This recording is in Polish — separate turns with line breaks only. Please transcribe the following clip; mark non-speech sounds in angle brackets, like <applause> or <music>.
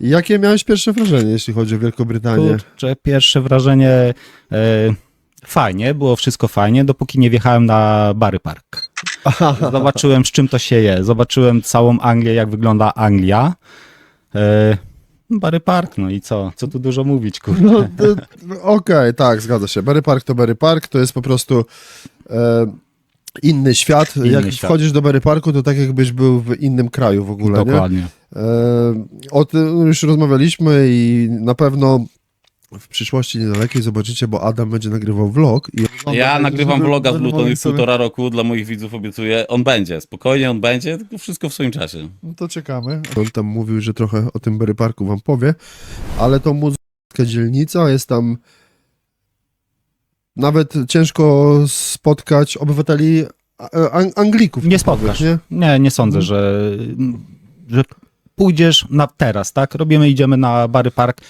Jakie miałeś pierwsze wrażenie, jeśli chodzi o Wielką Brytanię?
Kurczę, pierwsze wrażenie e, fajnie, było wszystko fajnie, dopóki nie wjechałem na Bary Park. <laughs> Zobaczyłem, z czym to się je. Zobaczyłem całą Anglię, jak wygląda Anglia. E, Bary Park, no i co? Co tu dużo mówić, kurde.
No, Okej, tak, zgadza się. Berry Park to Berry Park, to jest po prostu e, inny świat.
Inny
jak
świat.
wchodzisz do Berry Parku, to tak jakbyś był w innym kraju w ogóle, nie?
Dokładnie.
E, o tym już rozmawialiśmy i na pewno w przyszłości niedalekiej zobaczycie, bo Adam będzie nagrywał vlog. I
Ja nagrywam
żeby-
vloga z
sobie-
półtora roku, dla moich widzów obiecuję. On będzie, spokojnie on będzie, tylko wszystko w swoim czasie.
No to czekamy. On tam mówił, że trochę o tym Berry Parku wam powie, ale to muzyczna dzielnica jest tam nawet ciężko spotkać obywateli Anglików.
Nie spotkasz.
Nie?
Nie, nie sądzę, że, że pójdziesz na teraz, tak? Robimy, idziemy na Bary Park.